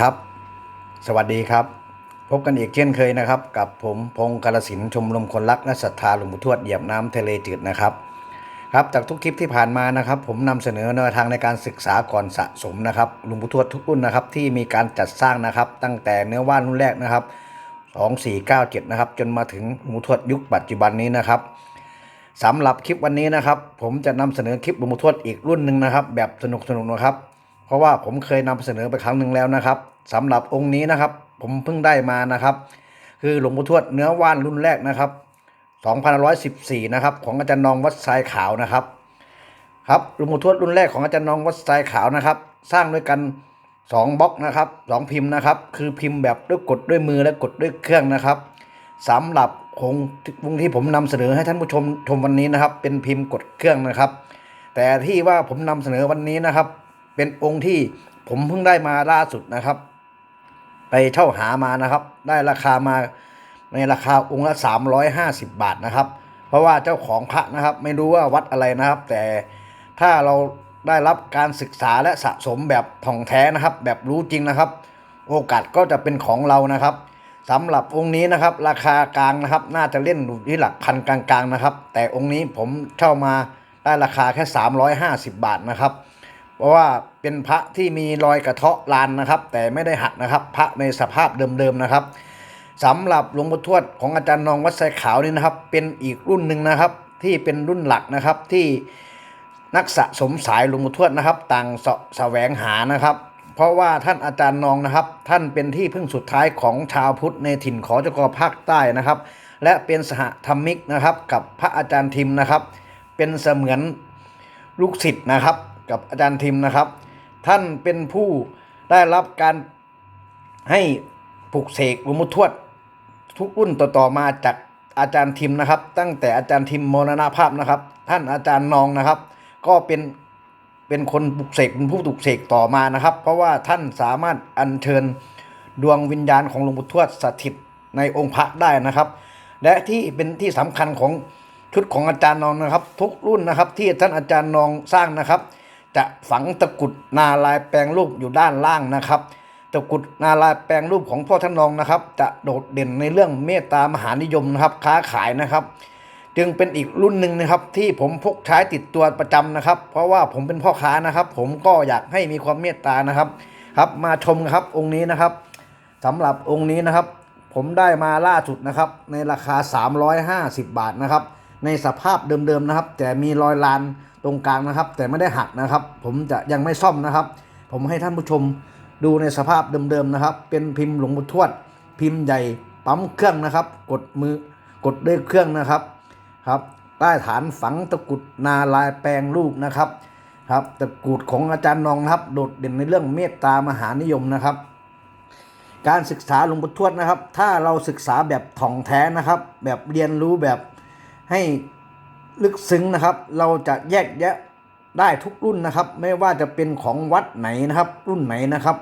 ครับ สวัสดีครับ พบกันอีกเช่นเคยนะครับ กับผมพงศ์กาลสินชมรมคนรักและศรัทธาหลวงปู่ทวดเหยียบน้ำทะเลจืดนะครับ ครับจากทุกคลิปที่ผ่านมานะครับ ผมนำเสนอแนวทางในการศึกษาก่อนสะสมนะครับหลวงปู่ทวดทุกรุ่นนะครับ ที่มีการจัดสร้างนะครับ ตั้งแต่เนื้อว่านรุ่นแรกนะครับ 2497 นะครับ จนมาถึงหลวงปู่ทวดยุคปัจจุบันนี้นะครับสำหรับคลิปวันนี้นะครับ ผมจะนำเสนอคลิปหลวงปู่ทวดอีกรุ่นหนึ่งนะครับ แบบสนุกสนุกๆนะครับ เพราะว่าผมเคยนำเสนอไปครั้งหนึ่งแล้วนะครับสำหรับองค์นี้นะครับ ผมเพิ่งได้มานะครับ คือหลวงปู่ทวดเนื้อว่านรุ่นแรกนะครับ2514นะครับของอาจารย์นองวัดทรายขาวนะครับ ครับหลวงปู่ทวดรุ่นแรกของอาจารย์นองวัดทรายขาวนะครับ สร้างด้วยกัน2บล็อกนะครับสองพิมพ์นะครับ คือพิมพ์แบบด้วยกดด้วยมือและกดด้วยเครื่องนะครับสำหรับองค์องที่ผมนำเสนอให้ท่านผู้ชมชมวันนี้นะครับ เป็นพิมพ์กดเครื่องนะครับ แต่ที่ว่าผมนำเสนอวันนี้นะครับ เป็นองค์ที่ผมเพิ่งได้มาล่าสุดนะครับ ไปเช่าหามานะครับ ได้ราคามาในราคาองค์ละ 350 บาทนะครับ เพราะว่าเจ้าของพระนะครับ ไม่รู้ว่าวัดอะไรนะครับ แต่ถ้าเราได้รับการศึกษาและสะสมแบบท่องแท้นะครับ แบบรู้จริงนะครับ โอกาสก็จะเป็นของเรานะครับสำหรับองค์นี้นะครับ ราคากลางนะครับ น่าจะเล่นอยู่ที่หลักพันกลางๆนะครับ แต่องค์นี้ผมเช่ามาได้ราคาแค่ 350 บาทนะครับ เพราะว่าเป็นพระที่มีรอยกระเทาะลานนะครับ แต่ไม่ได้หักนะครับ พระในสภาพเดิมๆนะครับสำหรับหลวงปู่ทวดของอาจารย์นองวัดไซขาวนี่นะครับ เป็นอีกรุ่นหนึ่งนะครับ ที่เป็นรุ่นหลักนะครับที่นักสะสมสายหลวงปู่ทวดนะครับ ต่างสาะแสวงหานะครับ เพราะว่าท่านอาจารย์นองนะครับ ท่านเป็นที่พึ่งสุดท้ายของชาวพุทธในถิ่นขอจกภาคใต้นะครับ และเป็นสหธรรมิกนะครับ กับพระอาจารย์ทิมนะครับ เป็นเสมือนลูกศิษย์นะครับ กับอาจารย์ทิมนะครับ ท่านเป็นผู้ได้รับการให้ปลุกเสกหลวงปู่ทวด ทุกรุ่นต่อๆมาจากอาจารย์ทิมนะครับ ตั้งแต่อาจารย์ทิมมรณภาพนะครับ ท่านอาจารย์นองนะครับ ก็เป็นเป็นคนปลุกเสกเป็นผู้ปลุกเสกต่อมานะครับ เพราะว่าท่านสามารถอัญเชิญดวงวิญญาณของหลวงปู่ทวดสถิตในองค์พระได้นะครับ และที่เป็นที่สำคัญของชุดของอาจารย์นองนะครับ ทุกรุ่นนะครับ ที่ท่านอาจารย์นองสร้างนะครับ จะฝังตะกุดนาลายแปลงรูปอยู่ด้านล่างนะครับ ตะกุดนาลายแปลงรูปของพ่อท่านนองนะครับ จะโดดเด่นในเรื่องเมตตามหานิยมนะครับ ค้าขายนะครับ จึงเป็นอีกรุ่นหนึ่งนะครับ ที่ผมพกใช้ติดตัวประจำนะครับ เพราะว่าผมเป็นพ่อค้านะครับ ผมก็อยากให้มีความเมตตานะครับ ครับมาชมครับองค์นี้นะครับสำหรับองค์นี้นะครับ ผมได้มาล่าสุดนะครับ ในราคา 350 บาทนะครับ ในสภาพเดิมๆนะครับ แต่มีรอยลานตรงกลางนะครับ แต่ไม่ได้หักนะครับ ผมจะยังไม่ซ่อมนะครับ ผมให้ท่านผู้ชมดูในสภาพเดิมๆนะครับ เป็นพิมพ์หลวงปู่ทวด พิมพ์ใหญ่ปั๊มเครื่องนะครับ กดมือกดด้วยเครื่องนะครับครับใต้ฐานฝังตะกุดนาลายแปลงรูปนะครับครับตะกุดของอาจารย์นองนะครับ โดดเด่นในเรื่องเมตตามหานิยมนะครับ การศึกษาหลวงปู่ทวดนะครับ ถ้าเราศึกษาแบบถ่องแท้นะครับ แบบเรียนรู้แบบ ให้ลึกซึ้งนะครับ เราจะแยกแยะได้ทุกรุ่นนะครับ ไม่ว่าจะเป็นของวัดไหนนะครับ รุ่นไหนนะครับ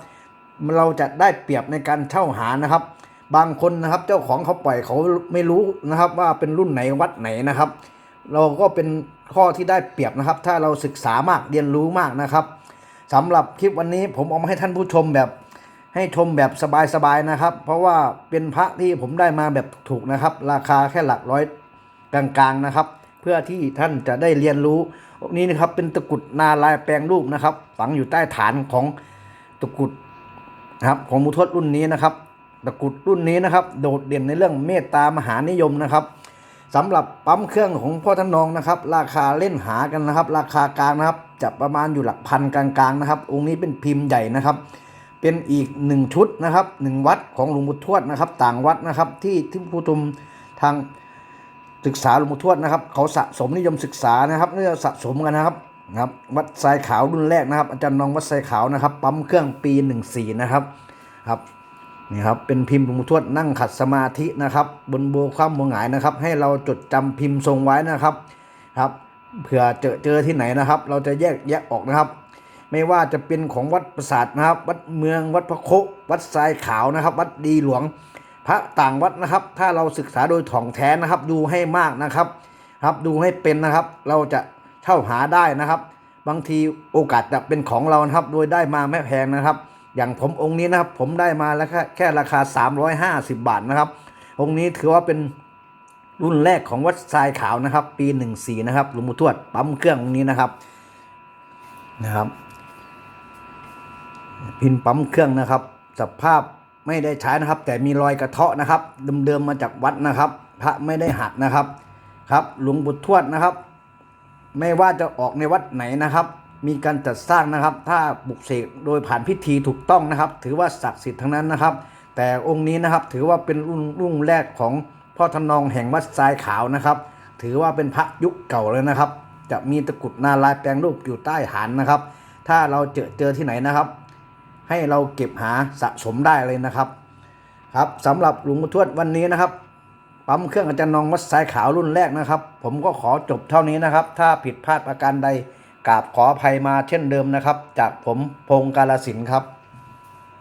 เราจะได้เปรียบในการเช่าหานะครับ บางคนนะครับเจ้าของเขาปล่อยเขาไม่รู้นะครับ ว่าเป็นรุ่นไหนวัดไหนนะครับ เราก็เป็นข้อที่ได้เปรียบนะครับ ถ้าเราศึกษามากเรียนรู้มากนะครับสำหรับคลิปวันนี้ผมเอามาให้ท่านผู้ชมแบบ ให้ชมแบบสบายๆนะครับ เพราะว่าเป็นพระที่ผมได้มาแบบถูกๆนะครับ ราคาแค่หลักร้อย กลางๆนะครับ เพื่อที่ท่านจะได้เรียนรู้นี้นะครับเป็นตะกุดนาลายแปลงรูปนะครับ ฝังอยู่ใต้ฐานของตะกุดนะครับของมุทวดรุ่นนี้นะครับ ตะกุดรุ่นนี้นะครับ โดดเด่นในเรื่องเมตตามหานิยมนะครับสำหรับปั๊มเครื่องของพ่อท่านนองนะครับ ราคาเล่นหากันนะครับ ราคากลางนะครับจะประมาณอยู่หลักพันกลางๆนะครับ องค์นี้เป็นพิมพ์ใหญ่นะครับ เป็นอีกหนึ่งชุดนะครับหนึ่งวัดของหลวงปู่ทวดนะครับ ต่างวัดนะครับที่ที่ผู้ชมทาง ศึกษาหลวงปู่ทวดนะครับ เขาสะสมนิยมศึกษานะครับเนื่สะสมกันนะครับนะครับ วัดทรายขาวรุ่นแรกนะครับ อาจารย์นองวัดทรายขาวนะครับ ปั๊มเครื่องปีหนึ่งสี่นะครับครับนี่ครับเป็นพิมพ์หลวงปู่ทวดนั่งขัดสมาธินะครับ บนโบคว่ำบัวหงายนะครับ ให้เราจดจำพิมพ์ทรงไว้นะครับครับเผื่อเจอเจอที่ไหนนะครับ เราจะแยกแยะออกนะครับ ไม่ว่าจะเป็นของวัดประสาทนะครับ วัดเมืองวัดพระโควัดทรายขาวนะครับ วัดดีหลวง พระต่างวัดนะครับ ถ้าเราศึกษาโดยถ่องแท้นะครับ ดูให้มากนะครับ ครับดูให้เป็นนะครับ เราจะเช่าหาได้นะครับ บางทีโอกาสจะเป็นของเรานะครับ โดยได้มาไม่แพงนะครับ อย่างผมองค์นี้นะครับ ผมได้มาแล้วแค่แค่ราคา 350 บาทนะครับ องค์นี้ถือว่าเป็นรุ่นแรกของวัดทรายขาวนะครับ ปี 14 นะครับหลวงปู่ทวดปั๊มเครื่ององค์นี้นะครับนะครับ พินปั๊มเครื่องนะครับสภาพ ไม่ได้ใช้นะครับ แต่มีรอยกระเทาะนะครับเดิมๆมาจากวัดนะครับ พระไม่ได้หักนะครับครับหลวงปู่ทวดนะครับ ไม่ว่าจะออกในวัดไหนนะครับ มีการจัดสร้างนะครับ ถ้าบุกเสกโดยผ่านพิธีถูกต้องนะครับ ถือว่าศักดิ์สิทธิ์ทั้งนั้นนะครับ แต่องค์นี้นะครับถือว่าเป็นรุ่นรุ่นแรกของพ่อทนองแห่งวัดทรายขาวนะครับ ถือว่าเป็นพระยุคเก่าเลยนะครับ จะมีตะกุดนาลายแปลงรูปอยู่ใต้ฐานนะครับ ถ้าเราเจอเจอที่ไหนนะครับ ให้เราเก็บหาสะสมได้เลยนะครับ ครับสำหรับหลวงปู่ทวดวันนี้นะครับปั๊มเครื่องอาจารย์นองวัดสายขาวรุ่นแรกนะครับ ผมก็ขอจบเท่านี้นะครับ ถ้าผิดพลาดประการใดกราบขออภัยมาเช่นเดิมนะครับ จากผมพงศ์กาลสินธุ์ครับ